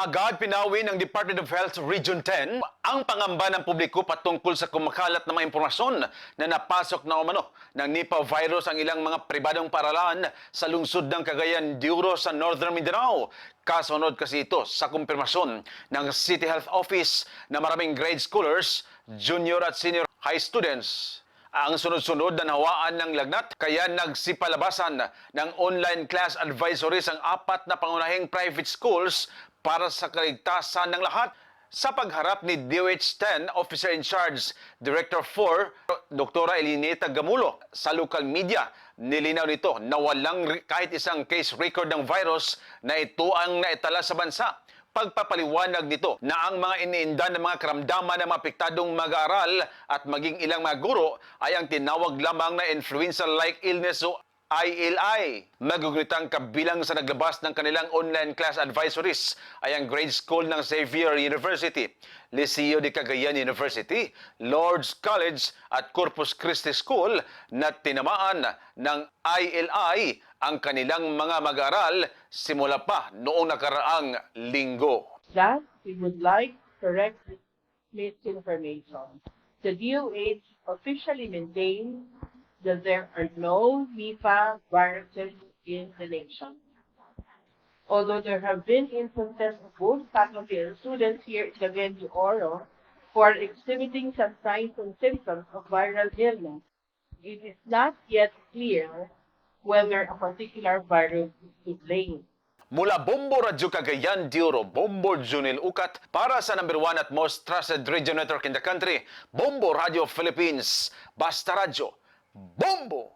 Agad pinawi ng Department of Health Region 10 ang pangamba ng publiko patungkol sa kumakalat na mga impormasyon na napasok na umano ng Nipah virus ang ilang mga pribadong paralan sa lungsod ng Cagayan de Oro sa Northern Mindanao. Kasunod kasi ito sa kumpirmasyon ng City Health Office na maraming grade schoolers, junior at senior high students ang sunod-sunod na nawaan ng lagnat kaya nagsipalabasan ng online class advisories ang apat na pangunahing private schools para sa kaligtasan ng lahat. Sa pagharap ni DOH-10 Officer in Charge, Director 4, Dr. Elineta Gamulo, sa local media, nilinaw nito na walang kahit isang case record ng virus na ito ang naitala sa bansa pagpapaliwanag nito na ang mga iniinda ng mga karamdaman ng mga apektadong mag-aaral at maging ilang mga guro ay ang tinawag lamang na influenza-like illness o ILI. Magugunitang kabilang sa naglabas ng kanilang online class advisories ay ang grade school ng Xavier University, Liceo de Cagayan University, Lord's College at Corpus Christi School na tinamaan ng ILI ang kanilang mga mag-aral simula pa noong nakaraang linggo. that we would like to correct misinformation. The DOH officially maintains that there are no Nipah viruses in the nation. Although there have been instances of both faculty and students here in Cagayan de Oro who are exhibiting some signs and symptoms of viral illness, it is not yet clear whether a particular virus is to blame. Mula Bombo Radyo Cagayan de Oro, Bombo Junil Ukat para sa number one at most trusted radio network in the country, Bombo Radio Philippines. Basta Radio, Bombo!